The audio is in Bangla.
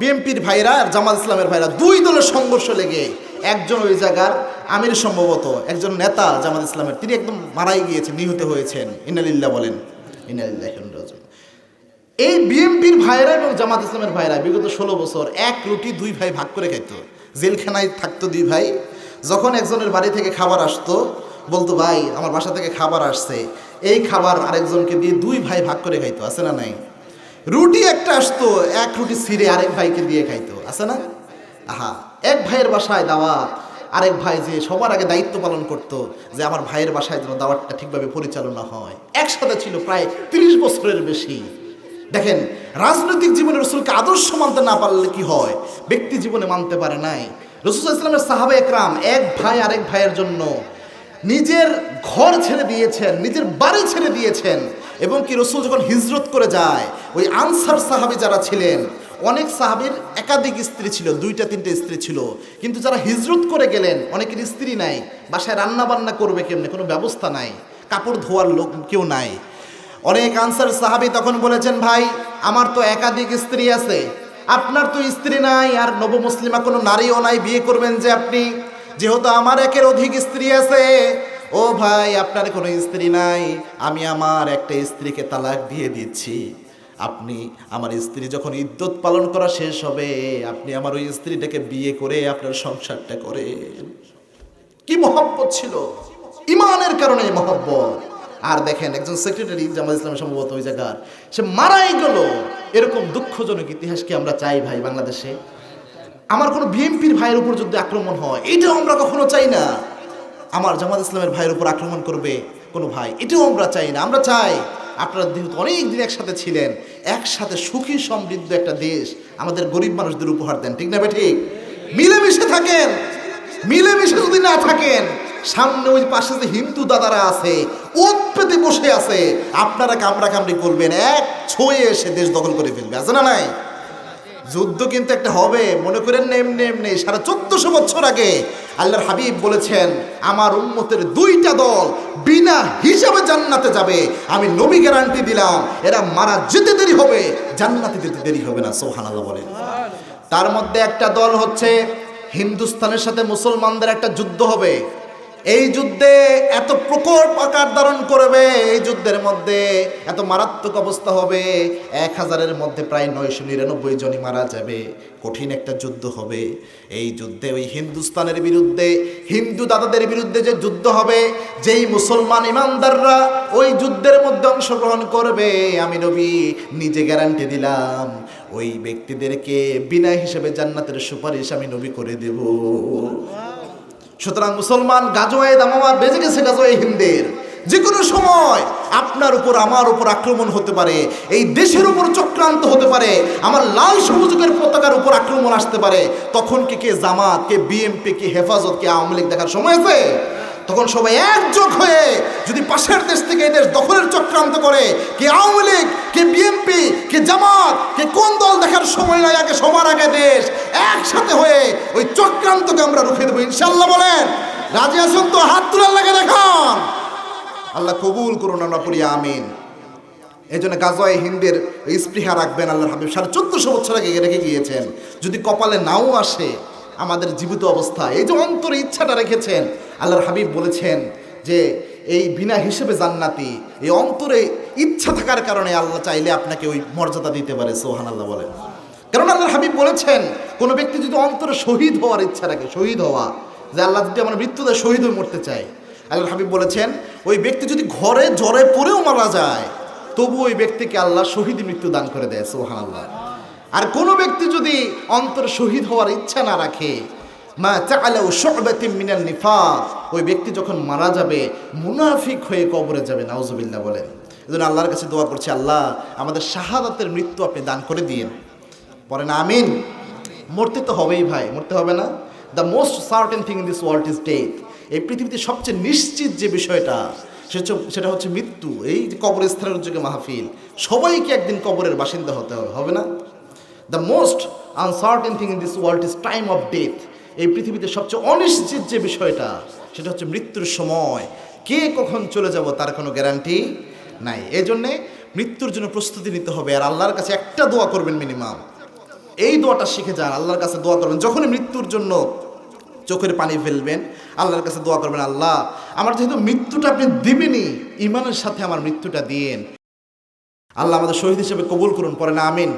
বিএনপির ভাইরা আর জামাত ইসলামের ভাইরা দুই দলের সংঘর্ষ লেগে একজন ওই জায়গার আমির সম্ভবত, একজন নেতা জামাত ইসলামের, তিনি একদম মারাই গিয়েছেন, নিহত হয়েছেন। ইনালিল্লাহ বলেন ইনালিল্লাহ এই বিএনপির ভাইরা এবং জামাত ইসলামের ভাইরা বিগত ষোলো বছর এক রুটি দুই ভাই ভাগ করে খাইত। জেলখানায় থাকতো দুই ভাই। যখন একজনের বাড়ি থেকে খাবার আসতো, বলতো, ভাই, আমার বাসা থেকে খাবার আসছে। এই খাবার আরেকজনকে দিয়ে দুই ভাই ভাগ করে খাইতো, আছে না নাই? রুটি একটা আসতো, এক রুটি ছিঁড়ে আরেক ভাইকে দিয়ে খাইতো, আছে না? আহা, এক ভাইয়ের বাসায় দাওয়াত, আরেক ভাই যে সবার আগে দায়িত্ব পালন করতো, যে আমার ভাইয়ের বাসায় যেন দাওয়াতটা ঠিকভাবে পরিচালনা হয়। একসাথে ছিল প্রায় তিরিশ বছরের বেশি। দেখেন, রাজনৈতিক জীবনে রসুলকে আদর্শ মানতে না পারলে কি হয়? ব্যক্তি জীবনে মানতে পারে নাই। রসুল ইসলামের সাহাবে একরাম, এক ভাই আরেক ভাইয়ের জন্য নিজের ঘর ছেড়ে দিয়েছেন, নিজের বাড়ি ছেড়ে দিয়েছেন। এবং কি রসুল যখন হিজরত করে যায়, ওই আনসার সাহাবি যারা ছিলেন, অনেক সাহাবির একাধিক স্ত্রী ছিল, দুইটা, তিনটে স্ত্রী ছিল। কিন্তু যারা হিজরত করে গেলেন, অনেকের স্ত্রী নাই, বাসায় রান্না বান্না করবে কেমনে? কোনো ব্যবস্থা নাই, কাপড় ধোয়ার লোক কেউ নাই। অনেক আনসার সাহাবি তখন বলেছেন, ভাই, আমার তো একাধিক স্ত্রী আছে। আপনার তো স্ত্রী নাই, আর নব মুসলিমা কোনো নারীও নাই। বিয়ে করবেন যে আপনি। যেহেতু আমার একের অধিক স্ত্রী আছে ও ভাই, আপনার কোনো স্ত্রী নাই। আমি আমার একটা স্ত্রীকে তালাক দিয়ে দিচ্ছি। আপনি, আমার স্ত্রী যখন ইদ্যত পালন করা শেষ হবে, আপনি আমার ওই স্ত্রীটাকে বিয়ে করে আপনার সংসারটা করে কি মহব্বত ছিল? ইমানের কারণে মহব্বত। আর দেখেন, একজন সেক্রেটারি জামাত ইসলাম সম্ভবত ওই জায়গার, সে মারাই গেল। এরকম দুঃখজনক ইতিহাস কি আমরা চাই ভাই বাংলাদেশে? আমার কোনো বিএনপির ভাইয়ের উপর যদি আক্রমণ হয়, এটাও আমরা কখনো চাই না। আমার জামাত ইসলামের ভাইয়ের উপর আক্রমণ করবে কোনো ভাই। এটাও আমরা চাই না। আমরা চাই আপনারা যেহেতু অনেক দিন একসাথে ছিলেন, একসাথে সুখী, সমৃদ্ধ একটা দেশ আমাদের গরিব মানুষদের উপহার দেন। ঠিক না ঠিক? মিলেমিশে থাকেন। মিলেমিশে যদি না থাকেন, সামনে ওই পাশে যে হিন্দু দাদারা আছে ওত বসে আছে, আপনারা কামড়া কামড়ি করবেন, এক ছয়ে এসে দেশ দখল করে ফেলবে। আছে না নাই? যুদ্ধ কিন্তু একটা হবে, মনে করেন না এমনি এমনি, সাড়ে চোদ্দশো বছর আগে আল্লাহর হাবিব বলেছেন, আমার উম্মতের দুইটা দল বিনা হিসাবে জান্নাতে যাবে। আমি নবী গ্যারান্টি দিলাম, এরা মারা যেতে দেরি হবে, জান্নাতে যেতে দেরি হবে না সোহান আল্লাহ বলেন। তার মধ্যে একটা দল হচ্ছে হিন্দুস্তানের সাথে মুসলমানদের একটা যুদ্ধ হবে এই যুদ্ধে এত প্রকোপ আকার ধারণ করবে, এই যুদ্ধের মধ্যে এত মারাত্মক অবস্থা হবে, এক হাজারের মধ্যে প্রায় নয়শো নিরানব্বই জনই মারা যাবে। কঠিন একটা যুদ্ধ হবে। এই যুদ্ধে ওই হিন্দুস্তানের বিরুদ্ধে, হিন্দু দাদাদের বিরুদ্ধে যে যুদ্ধ হবে, যেই মুসলমান ইমানদাররা ওই যুদ্ধের মধ্যে অংশগ্রহণ করবে, আমি নবী নিজে গ্যারান্টি দিলাম, ওই ব্যক্তিদেরকে বিনা হিসেবে জান্নাতের সুপারিশ আমি নবী করে দেব। সুতরাং মুসলমান গাজোয়ে দামামা বেজে গেছে গাজোয়ে হিন্দের। যে কোনো সময় আপনার উপর, আমার উপর আক্রমণ হতে পারে, এই দেশের উপর চক্রান্ত হতে পারে, আমার লাল সবুজের পতাকার উপর আক্রমণ আসতে পারে, তখন কে কে জামাত, কে বিএমপি, কে হেফাজত, কে আওয়ামী লীগ দেখার সময় আছে? তখন সবাই একযোগ হয়ে যদি পাশের দেশ থেকে এই দেশ দখলের চক্রান্ত করে, কে আওয়ামী লীগ, কে বিএনপি কে জামাত, কে কোন দল দেখার সময় নাই আগে, সবার আগে দেশ একসাথে হয়ে ওই চক্রান্তকে আমরা রুখে দেবো। ইনশাল্লাহ বলেন, রাজি আসুন তো? হাত তোলার লাগে দেখান। আল্লাহ কবুল করুন আমরা পড়ি আমিন। এই জন্য গাজয় হিন্দের স্পৃহা রাখবেন আল্লাহ হাবিব। সাড়ে চোদ্দশো বছর আগে রেখে গিয়েছেন। যদি কপালে নাও আসে, আমাদের জীবিত অবস্থা, এই যে অন্তরে ইচ্ছাটা রেখেছেন আল্লাহর হাবিব বলেছেন যে এই বিনা হিসেবে জান্নাতি, এই অন্তরে ইচ্ছা থাকার কারণে আল্লাহ চাইলে আপনাকে ওই মর্যাদা দিতে পারে সোহান আল্লাহ বলেন। কারণ আল্লাহর হাবিব বলেছেন, কোনো ব্যক্তি যদি অন্তরে শহীদ হওয়ার ইচ্ছা রাখে, শহীদ হওয়া, যে আল্লাহ যদি আমার মৃত্যুতে শহীদ হয়ে মরতে চায়, আল্লাহর হাবিব বলেছেন, ওই ব্যক্তি যদি ঘরে জ্বরে পড়েও মারা যায়, তবু ওই ব্যক্তিকে আল্লাহ শহীদ মৃত্যু দান করে দেয় সোহান আল্লাহ আর কোনো ব্যক্তি যদি অন্তর শহীদ হওয়ার ইচ্ছা না রাখে মা চালাও শোবাতি মিনাল নিফাক। ওই ব্যক্তি যখন মারা যাবে, মুনাফিক হয়ে কবরে যাবে, নাউজুবিল্লাহ বলেন। এজন্য আল্লাহর কাছে দোয়া করছি, আল্লাহ, আমাদের শাহাদাতের মৃত্যু আপনি দান করে দিয়েন। পরে না আমিন। মরতে তো হবেই ভাই, মরতে হবে না। The most certain thing in this world is death এই পৃথিবীতে সবচেয়ে নিশ্চিত যে বিষয়টা সেটা হচ্ছে মৃত্যু। এই যে কবর কবরস্থানের উদ্যোগে মাহফিল, সবাইকে একদিন কবরের বাসিন্দা হতে হবে হবে না? The most uncertain thing in this world is time of death এই পৃথিবীতে সবচেয়ে অনিশ্চিত যে বিষয়টা, সেটা হচ্ছে মৃত্যুর সময়। কে কখন চলে যাব তার কোনো গ্যারান্টি নাই। এই জন্যে মৃত্যুর জন্য প্রস্তুতি নিতে হবে আর আল্লাহর কাছে একটা দোয়া করবেন মিনিমাম। এই দোয়াটা শিখে যান, আল্লাহর কাছে দোয়া করবেন। যখনই মৃত্যুর জন্য চোখের পানি ফেলবেন, আল্লাহর কাছে দোয়া করবেন, আল্লাহ, আমার যেহেতু মৃত্যুটা আপনি দিবেনই ইমানের সাথে আমার মৃত্যুটা দিয়েন। আল্লাহ আমাদের শহীদ হিসেবে কবুল করুন, পরে না, আমিন।